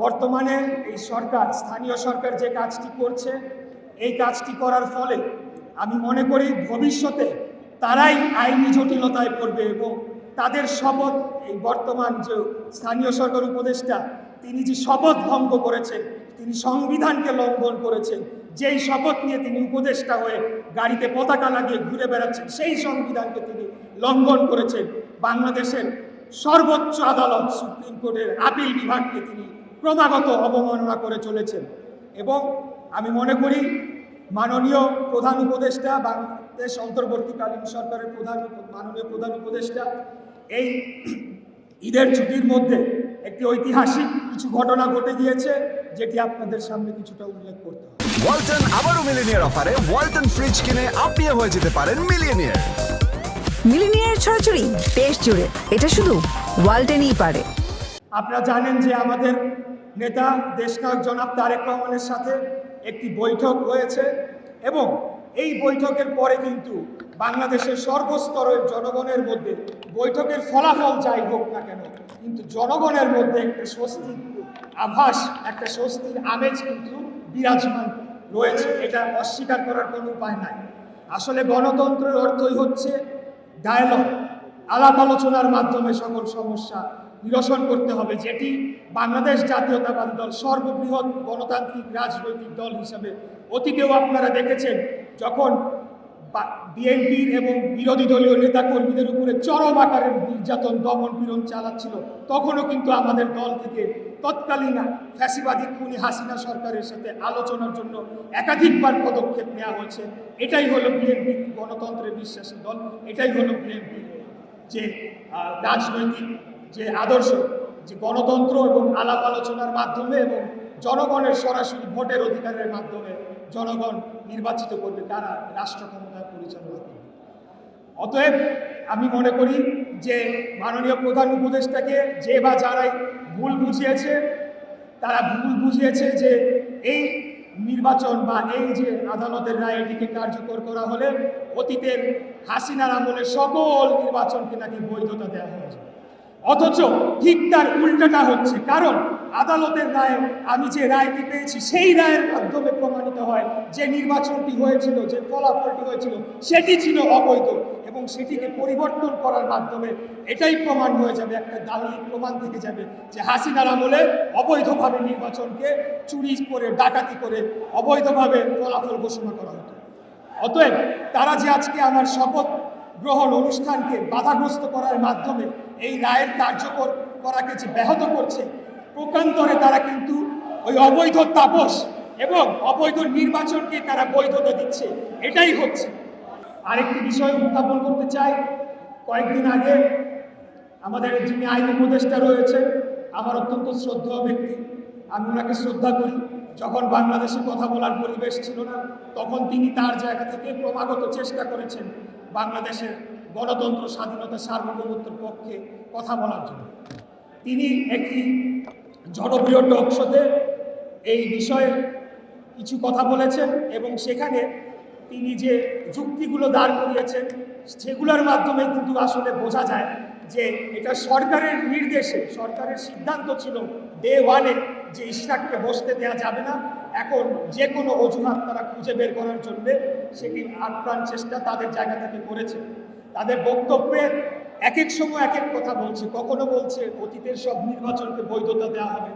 বর্তমানে এই সরকার, স্থানীয় সরকার যে কাজটি করছে, এই কাজটি করার ফলে আমি মনে করি ভবিষ্যতে তারাই আইনি জটিলতায় পড়বে এবং তাদের শপথ, এই বর্তমান যে স্থানীয় সরকার উপদেষ্টা, তিনি যে শপথ ভঙ্গ করেছেন, তিনি সংবিধানকে লঙ্ঘন করেছেন, যেই শপথ নিয়ে তিনি উপদেষ্টা হয়ে গাড়িতে পতাকা লাগিয়ে ঘুরে বেড়াচ্ছেন, সেই সংবিধানকে তিনি লঙ্ঘন করেছেন। বাংলাদেশের সর্বোচ্চ আদালত সুপ্রিম কোর্টের আপিল বিভাগকে তিনি ক্রমাগত অবমাননা করে চলেছেন। এবং আমি মনে করি মাননীয় প্রধান উপদেষ্টা বাংলাদেশ অন্তর্বর্তীকালীন সরকারের প্রধান মাননীয় প্রধান উপদেষ্টা এই ঈদের ছুটির মধ্যে একটি ঐতিহাসিক কিছু ঘটনা ঘটে গিয়েছে যেটি আপনাদের সামনে কিছুটা উল্লেখ করতে হবে। ওয়ালটন আবারও মিলিনিয়ার অফারে ওয়ালটন ফ্রিজ কিনে আপনিও হয়ে যেতে পারেন মিলিয়নিয়ার। মিলিনিয়ার ছড়াছড়ি দেশ জুড়ে এটা শুধু ওয়ালটেনই পারে। আপনারা জানেন যে আমাদের নেতা দেশনায়ক জনাব তারেক রহমানের সাথে একটি বৈঠক হয়েছে এবং এই বৈঠকের পরে কিন্তু বাংলাদেশের সর্বস্তরের জনগণের মধ্যে বৈঠকের ফলাফল যাই হোক না কেন, কিন্তু জনগণের মধ্যে একটা স্বস্তির আভাস, একটা স্বস্তির আমেজ কিন্তু বিরাজমান রয়েছে। এটা অস্বীকার করার কোনো উপায় নাই। আসলে গণতন্ত্রের অর্থই হচ্ছে ডায়ালগ আলাপ আলোচনার মাধ্যমে সকল সমস্যা নিরসন করতে হবে, যেটি বাংলাদেশ জাতীয়তাবাদী দল, সর্ববৃহৎ গণতান্ত্রিক রাজনৈতিক দল হিসাবে। অতীতেও আপনারা দেখেছেন, যখন বিএনপির এবং বিরোধী দলীয় নেতাকর্মীদের উপরে চরম আকারের নির্যাতন, দমন পীড়ন চালাচ্ছিল, তখনও কিন্তু আমাদের দল থেকে তৎকালীন ফ্যাসিবাদী খুনি হাসিনা সরকারের সাথে আলোচনার জন্য একাধিকবার পদক্ষেপ নেওয়া হয়েছে। এটাই হলো বিএনপি গণতন্ত্রে বিশ্বাসী দল, এটাই হলো বিএনপি যে রাজনৈতিক যে আদর্শ, যে গণতন্ত্র এবং আলাপ আলোচনার মাধ্যমে এবং জনগণের সরাসরি ভোটের অধিকারের মাধ্যমে জনগণ নির্বাচিত করবে তারা রাষ্ট্র ক্ষমতা পরিচালনা করবে। অতএব আমি মনে করি যে মাননীয় প্রধান উপদেষ্টাকে যে বা যারাই ভুল বুঝিয়েছে, তারা ভুল বুঝিয়েছে যে এই নির্বাচন বা এই যে আদালতের রায় এটিকে কার্যকর করা হলে অতীতের হাসিনার আমলে সকল নির্বাচনকে নাকি বৈধতা দেওয়া হয়েছে। অথচ ঠিক তার উল্টাটা হচ্ছে। কারণ আদালতের রায়ে আমি যে রায়টি পেয়েছি, সেই রায়ের মাধ্যমে প্রমাণিত হয় যে নির্বাচনটি হয়েছিল, যে ফলাফলটি হয়েছিল, সেটি ছিল অবৈধ এবং সেটিকে পরিবর্তন করার মাধ্যমে এটাই প্রমাণ হয়ে যাবে, একটা দালিলিক প্রমাণ থেকে যাবে যে হাসিনার আমলে অবৈধভাবে নির্বাচনকে চুরি করে, ডাকাতি করে অবৈধভাবে ফলাফল ঘোষণা করা হতো। অতএব তারা যে আজকে আমার শপথ গ্রহণ অনুষ্ঠানকে বাধাগ্রস্ত করার মাধ্যমে এই রায়ের কার্যকর করাকে যে ব্যাহত করছে, প্রকান্তরে তারা কিন্তু ওই অবৈধ তাপস এবং অবৈধ নির্বাচনকে তারা বৈধতা দিচ্ছে, এটাই হচ্ছে। আরেকটি বিষয় উত্থাপন করতে চাই, কয়েকদিন আগে আমাদের যিনি আইন উপদেষ্টা রয়েছেন, আমার অত্যন্ত শ্রদ্ধেয় ব্যক্তি, আমি ওনাকে শ্রদ্ধা করি। যখন বাংলাদেশে কথা বলার পরিবেশ ছিল না, তখন তিনি তার জায়গা থেকে ক্রমাগত চেষ্টা করেছেন বাংলাদেশের গণতন্ত্র, স্বাধীনতা, সার্বভৌমত্বের পক্ষে কথা বলার জন্য। তিনি একটি জনপ্রিয় টক শোতে এই বিষয়ে কিছু কথা বলেছেন এবং সেখানে তিনি যে যুক্তিগুলো দাঁড় করিয়েছেন, সেগুলোর মাধ্যমে কিন্তু আসলে বোঝা যায় যে এটা সরকারের নির্দেশে, সরকারের সিদ্ধান্ত ছিল ডে ওয়ানে যে ইশরাককে বসতে দেওয়া যাবে না। এখন যে কোনো অজুহাত তারা খুঁজে বের করার জন্য সেটি আপ্রাণ চেষ্টা তাদের জায়গা থেকে করেছে। তাদের বক্তব্যের এক এক সময় এক এক কথা বলছে। কখনো বলছে অতীতের সব নির্বাচনকে বৈধতা দেওয়া হবে।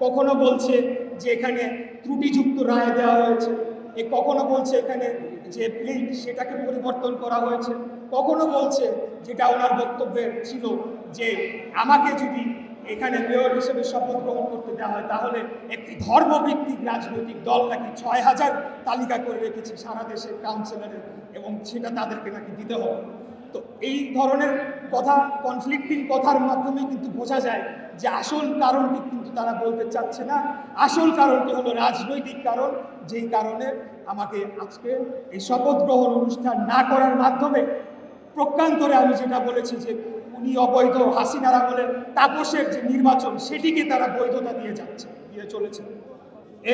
কখনো বলছে যে এখানে ত্রুটিযুক্ত রায় দেওয়া হয়েছে। এ কখনো বলছে এখানে যে প্রিন্ট সেটাকে পরিবর্তন করা হয়েছে? কখনো বলছে যেটা ওনার বক্তব্যে ছিল যে আমাকে যদি এখানে মেয়র হিসেবে শপথ গ্রহণ করতে দেওয়া হয়, তাহলে একটি ধর্মভিত্তিক রাজনৈতিক দল নাকি ছয় হাজার তালিকা করে রেখেছে সারা দেশের কাউন্সিলরের এবং সেটা তাদেরকে নাকি দিতে হবে? তো এই ধরনের কথা কনফ্লিক্টিং কথার মাধ্যমে কিন্তু বোঝা যায় যে আসল কারণটি কিন্তু তারা বলতে চাচ্ছে না। আসল কারণটি হলো রাজনৈতিক কারণ, যেই কারণে আমাকে আজকে এই শপথ গ্রহণ অনুষ্ঠান না করার মাধ্যমে প্রকান্তরে আমি যেটা বলেছি যে উনি অবৈধ হাসিনার আমলে তাপসের যে নির্বাচন, সেটিকে তারা বৈধতা দিয়ে যাচ্ছে, দিয়ে চলেছে।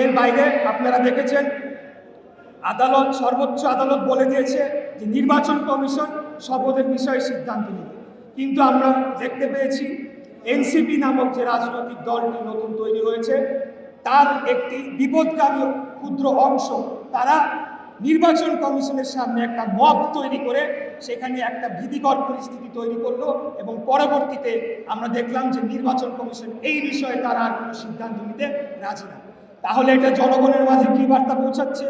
এর বাইরে আপনারা দেখেছেন, আদালত, সর্বোচ্চ আদালত বলে দিয়েছে যে নির্বাচন কমিশন শপথের বিষয়ে সিদ্ধান্ত নেবে। কিন্তু আমরা দেখতে পেয়েছি, এনসিপি নামক যে রাজনৈতিক দলটি নতুন তৈরি হয়েছে, তার একটি বিপদগামী ক্ষুদ্র অংশ তারা নির্বাচন কমিশনের সামনে একটা মব তৈরি করে সেখানে একটা ভীতিকর পরিস্থিতি তৈরি করল এবং পরবর্তীতে আমরা দেখলাম যে নির্বাচন কমিশন এই বিষয়ে তারা আর কোনো সিদ্ধান্ত নিতে রাজি না। তাহলে এটা জনগণের মাঝে কী বার্তা পৌঁছাচ্ছে?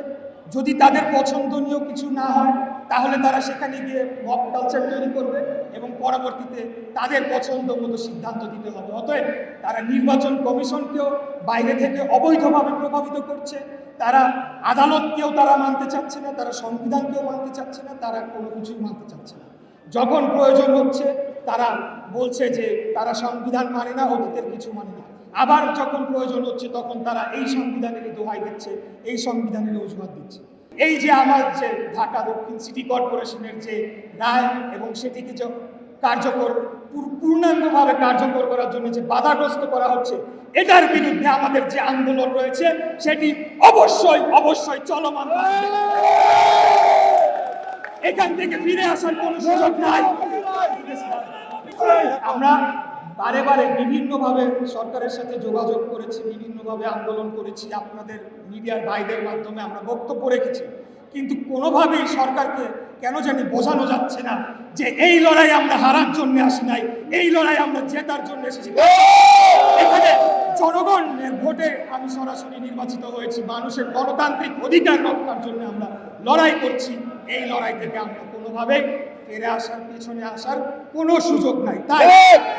যদি তাদের পছন্দনীয় কিছু না হয়, তাহলে তারা সেখানে গিয়ে মব কালচার তৈরি করবে এবং পরবর্তীতে তাদের পছন্দ মতো সিদ্ধান্ত দিতে হবে। অতএব তারা নির্বাচন কমিশনকেও বাইরে থেকে অবৈধভাবে প্রভাবিত করছে। তারা আদালতকেও তারা মানতে চাচ্ছে না, তারা সংবিধানকেও মানতে চাচ্ছে না, তারা কোনো কিছুই মানতে চাচ্ছে না। যখন প্রয়োজন হচ্ছে, তারা বলছে যে তারা সংবিধান মানে না, অতীতের কিছু মানে না। আবার যখন প্রয়োজন হচ্ছে, তখন তারা এই সংবিধানেরই দোহাই দিচ্ছে, এই সংবিধানের অজুহাত দিচ্ছে। এই যে আমার যে ঢাকা দক্ষিণ সিটি কর্পোরেশনের যে রায় এবং সেটিকে কার্যকর, পূর- পূর্ণাঙ্গভাবে কার্যকর করার জন্য যে বাধাগ্রস্ত করা হচ্ছে, এটার বিরুদ্ধে আমাদের যে আন্দোলন রয়েছে, সেটি অবশ্যই অবশ্যই চলমান। এখান থেকে ফিরে আসার কোনো সুযোগ নাই। আমরা বারে বারে বিভিন্নভাবে সরকারের সাথে যোগাযোগ করেছি, বিভিন্নভাবে আন্দোলন করেছি। আপনাদের মিডিয়ার ভাইদের মাধ্যমে আমরা বক্তব্য রেখেছি। কিন্তু কোনোভাবেই সরকারকে কেন জানি বোঝানো যাচ্ছে না যে এই লড়াই আমরা হারার জন্য আসি নাই, এই লড়াই আমরা জেতার জন্য এসেছি। এখানে জনগণের ভোটে আমি সরাসরি নির্বাচিত হয়েছি, মানুষের গণতান্ত্রিক অধিকার রক্ষার জন্য আমরা লড়াই করছি, এই লড়াই থেকে আমরা কোনোভাবে ফিরে আসার পেছনে আসার কোনো সুযোগ নাই। তাই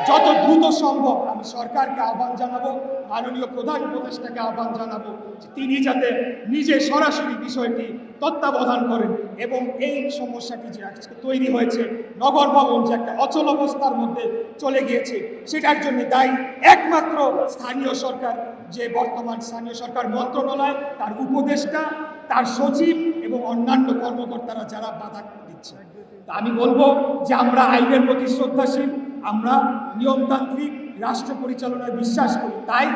যত দ্রুত সম্ভব আমি সরকারকে আহ্বান জানাব মাননীয় প্রধান উপদেষ্টাকে আহ্বান জানাব যে তিনি যাতে নিজে সরাসরি বিষয়টি তত্ত্বাবধান করেন এবং এই সমস্যাটি যে আজকে তৈরি হয়েছে নগর ভবন যে একটা অচল অবস্থার মধ্যে চলে গিয়েছে সেটার জন্য দায়ী একমাত্র স্থানীয় সরকার যে বর্তমান স্থানীয় সরকার মন্ত্রণালয় তার উপদেষ্টা তার সচিব এবং অন্যান্য কর্মকর্তারা যারা বাধা দিচ্ছে। তা আমি বলব যে আমরা আইনের প্রতি শ্রদ্ধাশীল, আমরা নিয়মতান্ত্রিক, রাষ্ট্র পরিচালনায় বিশ্বাস করি, তাই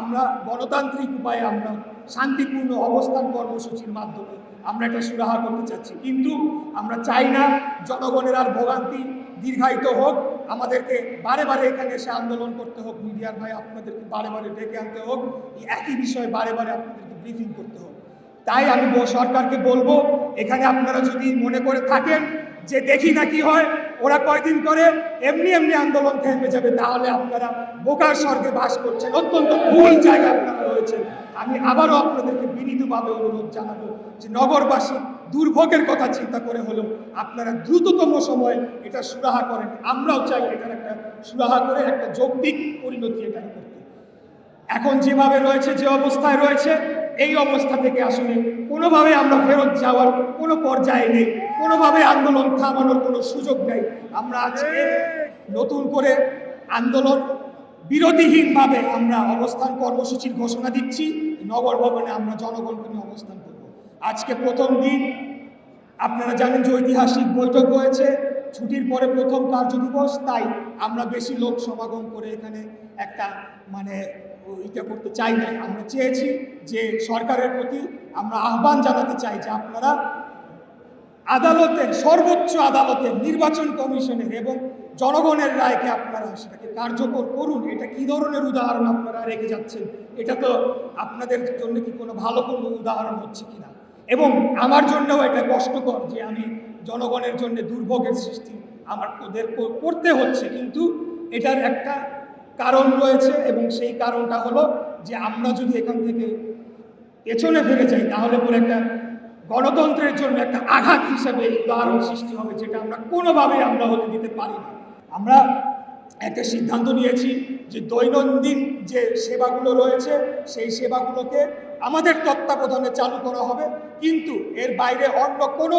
আমরা গণতান্ত্রিক উপায়ে আমরা শান্তিপূর্ণ অবস্থান কর্মসূচির মাধ্যমে আমরা এটা সুরাহা করতে চাচ্ছি। কিন্তু আমরা চাই না জনগণের আর ভোগান্তি দীর্ঘায়িত হোক, আমাদেরকে বারে বারে এখানে এসে আন্দোলন করতে হোক, মিডিয়ার ভাই আপনাদেরকে বারে বারে ডেকে আনতে হোক একই বিষয়ে বারে বারে আপনাদেরকে ব্রিফিং করতে হোক। তাই আমি সরকারকে বলব, এখানে আপনারা যদি মনে করে থাকেন যে দেখি না কি হয়, ওরা কয়দিন করে এমনি এমনি আন্দোলন থেমে যাবে, তাহলে আপনারা বোকার স্বর্গে বাস করছেন। অত্যন্ত ভুল জায়গায় আপনারা রয়েছেন। আমি আবারও আপনাদেরকে বিনীতভাবে অনুরোধ জানাব যে নগরবাসী দুর্ভোগের কথা চিন্তা করে হলেও আপনারা দ্রুততম সময়ে এটা সুরাহা করেন। আমরাও চাই এটার একটা সুরাহা করে একটা যৌক্তিক পরিণতি এটার করতে। এখন যেভাবে রয়েছে, যে অবস্থায় রয়েছে এই অবস্থা থেকে আসলে কোনোভাবে আমরা ফেরত যাওয়ার কোনো পর্যায়ে নেই, কোনোভাবে আন্দোলন থামানোর কোনো সুযোগ নেই। আমরা আজকে নতুন করে আন্দোলন বিরোধীহীনভাবে আমরা অবস্থান কর্মসূচির ঘোষণা দিচ্ছি, নগর ভবনে আমরা জনগণকে নিয়ে অবস্থান করব। আজকে প্রথম দিন, আপনারা জানেন যে ঐতিহাসিক বৈঠক হয়েছে, ছুটির পরে প্রথম কার্যদিবস, তাই আমরা বেশি লোক সমাগম করে এখানে একটা মানে ইটা করতে চাই না আমরা চেয়েছি যে সরকারের প্রতি আমরা আহ্বান জানাতে চাই যে আপনারা আদালতের, সর্বোচ্চ আদালতের নির্বাচন কমিশনের এবং জনগণের রায়কে আপনারা সেটাকে কার্যকর করুন। এটা কি ধরনের উদাহরণ আপনারা রেখে যাচ্ছেন? এটা তো আপনাদের জন্য কি কোনো ভালো কোনো উদাহরণ হচ্ছে কিনা? এবং আমার জন্যও এটা কষ্টকর যে আমি জনগণের জন্য দুর্ভোগের সৃষ্টি আমার ওদের কর- করতে হচ্ছে। কিন্তু এটার একটা কারণ রয়েছে এবং সেই কারণটা হলো যে আমরা যদি এখান থেকে পেছনে ফিরে যাই, তাহলে পরে একটা গণতন্ত্রের জন্য একটা আঘাত হিসাবে উদাহরণ সৃষ্টি হবে, যেটা আমরা কোনোভাবেই আমরা হতে দিতে পারি না। আমরা একটা সিদ্ধান্ত নিয়েছি যে দৈনন্দিন যে সেবাগুলো রয়েছে, সেই সেবাগুলোকে আমাদের তত্ত্বাবধানে চালু করা হবে, কিন্তু এর বাইরে অন্য কোনো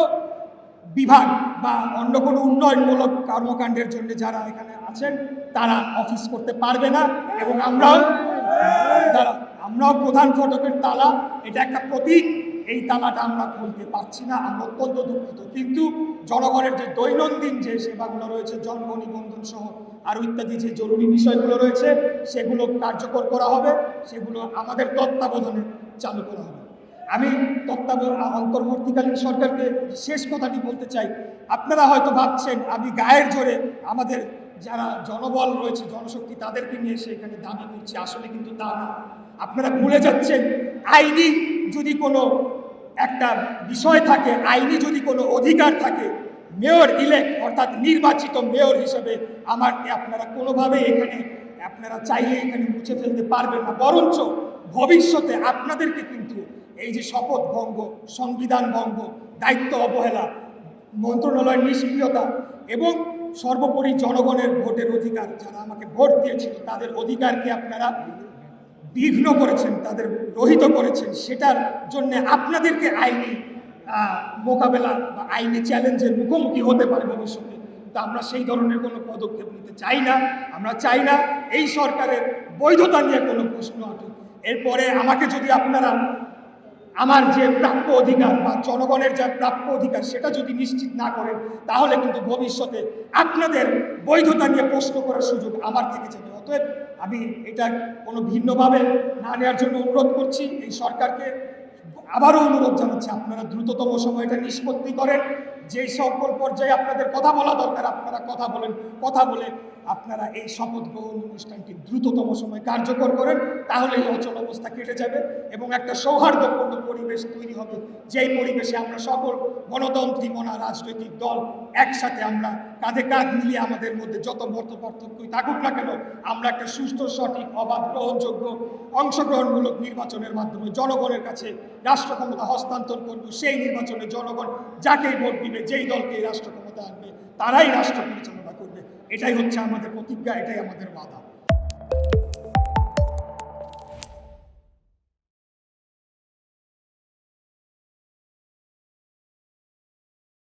বিভাগ বা অন্য কোনো উন্নয়নমূলক কর্মকাণ্ডের জন্য যারা এখানে আছেন তারা অফিস করতে পারবে না এবং আমরাও দাঁড়া, আমরাও প্রধান ফটকের তালা, এটা একটা প্রতীক, এই তালাটা আমরা খুলতে পারছি না, আমরা অত্যন্ত দুঃখিত। কিন্তু জনগণের যে দৈনন্দিন যে সেবাগুলো রয়েছে, জন্ম, নিবন্ধন সহ আরও ইত্যাদি যে জরুরি বিষয়গুলো রয়েছে, সেগুলো কার্যকর করা হবে, সেগুলো আমাদের তত্ত্বাবধানে চালু করা হবে। আমি তত্ত্বাবধান অন্তর্বর্তীকালীন সরকারকে শেষ কথাটি বলতে চাই। আপনারা হয়তো ভাবছেন, আমি গায়ের জোরে আমাদের যারা জনবল রয়েছে, জনশক্তি তাদেরকে নিয়ে এসে এখানে দাবি করছি। আসলে কিন্তু তা না। আপনারা ভুলে যাচ্ছেন, আইনি যদি কোনো একটা বিষয় থাকে, আইনি যদি কোনো অধিকার থাকে, মেয়র ইলেক্ট অর্থাৎ নির্বাচিত মেয়র হিসেবে আমাকে আপনারা কোনোভাবেই এখানে, আপনারা চাইলে এখানে মুছে ফেলতে পারবেন না। বরঞ্চ ভবিষ্যতে আপনাদেরকে কিন্তু এই যে শপথ ভঙ্গ, সংবিধান ভঙ্গ, দায়িত্ব অবহেলা, মন্ত্রণালয়ের নিষ্ক্রিয়তা এবং সর্বোপরি জনগণের ভোটের অধিকার যারা আমাকে ভোট দিয়েছিল, তাদের অধিকারকে আপনারা বিঘ্ন করেছেন, তাদের রহিত করেছেন। সেটার জন্য আপনাদেরকে আইনি মোকাবেলা বা আইনি চ্যালেঞ্জের মুখোমুখি হতে পারে ভবিষ্যতে। তা আমরা সেই ধরনের কোনো পদক্ষেপ নিতে চাই না। আমরা চাই না এই সরকারের বৈধতা নিয়ে কোনো প্রশ্ন আসুক এরপরে আমাকে যদি আপনারা আমার যে প্রাপ্য অধিকার বা জনগণের যা প্রাপ্য অধিকার সেটা যদি নিশ্চিত না করেন, তাহলে কিন্তু ভবিষ্যতে আপনাদের বৈধতা নিয়ে প্রশ্ন করার সুযোগ আমার থেকে যাবে। অতএব আমি এটা কোনো ভিন্নভাবে না নেওয়ার জন্য অনুরোধ করছি। এই সরকারকে আবারও অনুরোধ জানাচ্ছি, আপনারা দ্রুততম সময় এটা নিষ্পত্তি করেন। যেই সকল পর্যায়ে আপনাদের কথা বলা দরকার, আপনারা কথা বলেন। কথা বলে আপনারা এই শপথ গ্রহণ অনুষ্ঠানটি দ্রুততম সময় কার্যকর করেন তাহলে এই অচল অবস্থা কেটে যাবে এবং একটা সৌহার্দ্যপূর্ণ পরিবেশ তৈরি হবে। যেই পরিবেশে আমরা সকল গণতন্ত্রী মনা রাজনৈতিক দল একসাথে আমরা কাঁধে কাঁধ মিলিয়ে আমাদের মধ্যে যত মত পার্থক্যই থাকুক না কেন, আমরা একটা সুস্থ সঠিক, অবাধ, গ্রহণযোগ্য, অংশগ্রহণমূলক নির্বাচনের মাধ্যমে জনগণের কাছে রাষ্ট্র ক্ষমতা হস্তান্তর করব। সেই নির্বাচনে জনগণ যাকেই ভোট দিবে, যেই দলকে রাষ্ট্র ক্ষমতা আনবে, তারাই রাষ্ট্র পরিচালনা করবে। এটাই হচ্ছে আমাদের প্রতিজ্ঞা, এটাই আমাদের বাধা।